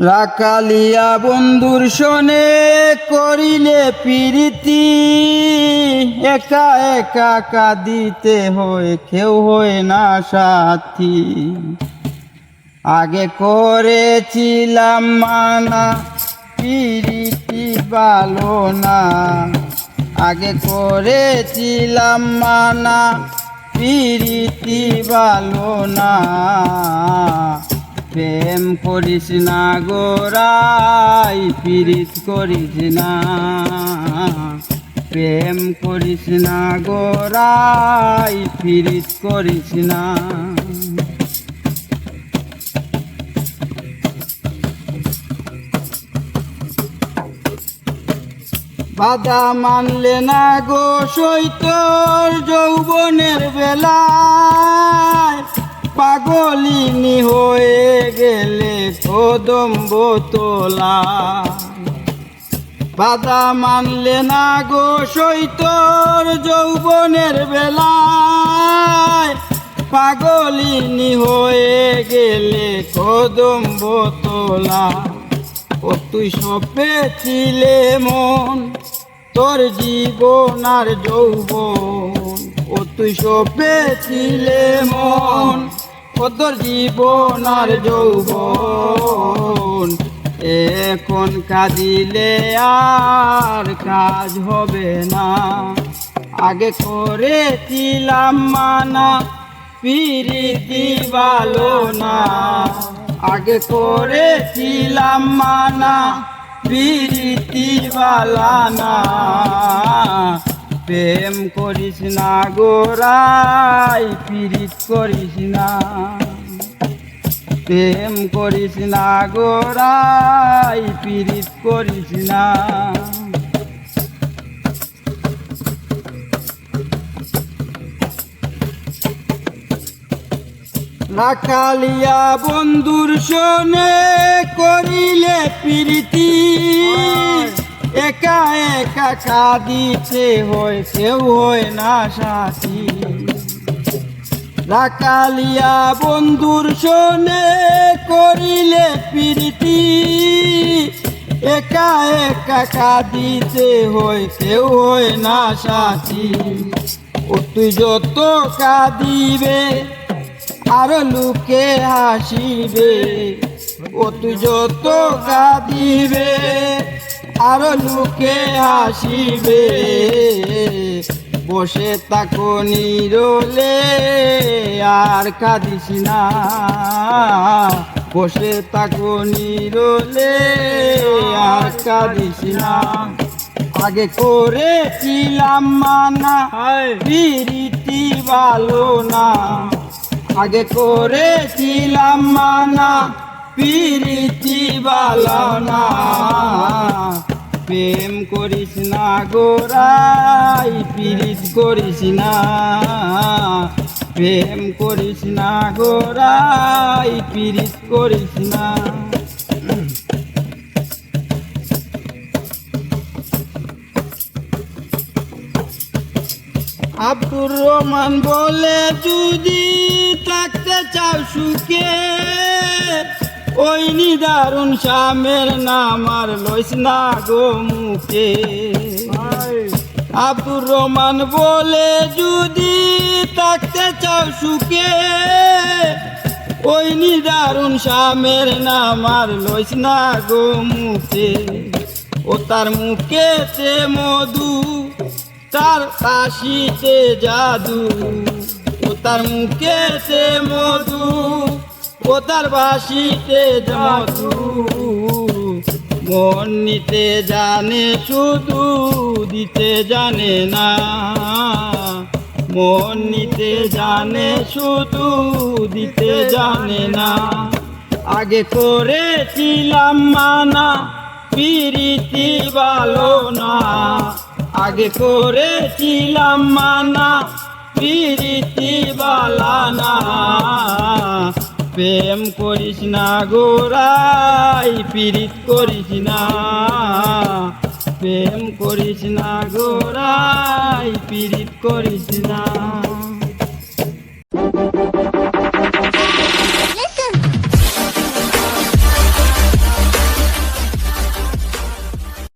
রাকালিয়া বন্ধুর শোনে করিলে প্রীতি। একা একা কাঁদিতে হয়, কেউ হয় না সাথী। আগে করেছিলাম মানা, প্রীতি ভালো না। আগে করেছিলাম মানা, প্রীতি ভালো না। প্রেম করিস না গোরাই পীড়িত করিস না। প্রেম করিস না গোরাই পীড়িত করিস না। বাধা মানলে না গো সৈতর, যৌবনের বেলায় পাগলিনী হয়ে গেলে কদম্ব তোলা। বাধা মানলে না গো সৈতর যৌবনের বেলায়। পাগলিনী হয়ে গেলে কদম্ব তোলা। ও তুই সপে ছিলে মন, তোর জীবন আর যৌবন। ও তুই সপে ছিলে মন। ও তোর জীবন আর যৌবন। এখন কাঁদিলে আর কাজ হবে না। আগে করেছিলাম মানা, পিরিতি ভালো না। আগে করেছিলাম মানা, পিরিতি না। প্রেম করিস না গোরাই পিরিত করিস না। প্রেম করিস না গোরাই পিরিত করিস না। রাখালিয়া বন্ধুর শোনে করিলে প্রীতি। একা একা কাঁদিতে হয় কেউ হয় না সাথী। রাখালিয়া বন্ধুর শোনে করিলে প্রীতি। একা একা কাঁদিতে হয় কেউ হয় না সাথী। ও তুই যত কাঁদিবে, আর লোকে হাসিবে। ও তুই যত কাঁদিবে আর লোকে হাসিবে। বসে তাকো নিরলে আর কাঁদিস না। বসে তাকো নিরলে আর কাঁদিস না। আগে করেছিলাম মানা বিরীতি ভালো না। আগে করেছিলাম মানা পিরিতি বালা না। প্রেম করিস না গোরাই পিরিত করিস না। প্রেম করিস না গোরাই পিরিত করিস না। আব্দুর রহমান বলে, যদি থাকতে চাও সুখে ওই নিদারুণ স্বামের নাম আর লইস না গো মুখে। আব্দুর রহমান বলে যদি থাকতে চাও সুখে ওই নিদারুণ স্বামের নাম আর লইস না গো মুখে। ও তার মুখেতে মধু তার কাশিতে জাদু। ও তার মুখেতে মধু তার বাসিতে জাদু মন নিতে জানে, শুধু দিতে জানে না। মন নিতে জানে, শুধু দিতে জানে না। আগে করেছিলাম মানা পিরিতি ভালো না আগে করেছিলাম মানা পিরিতি বালা না প্রেম করিস না গোরাই পিরিত করিস না। প্রেম করিস না গোরাই পিরিত করিস না।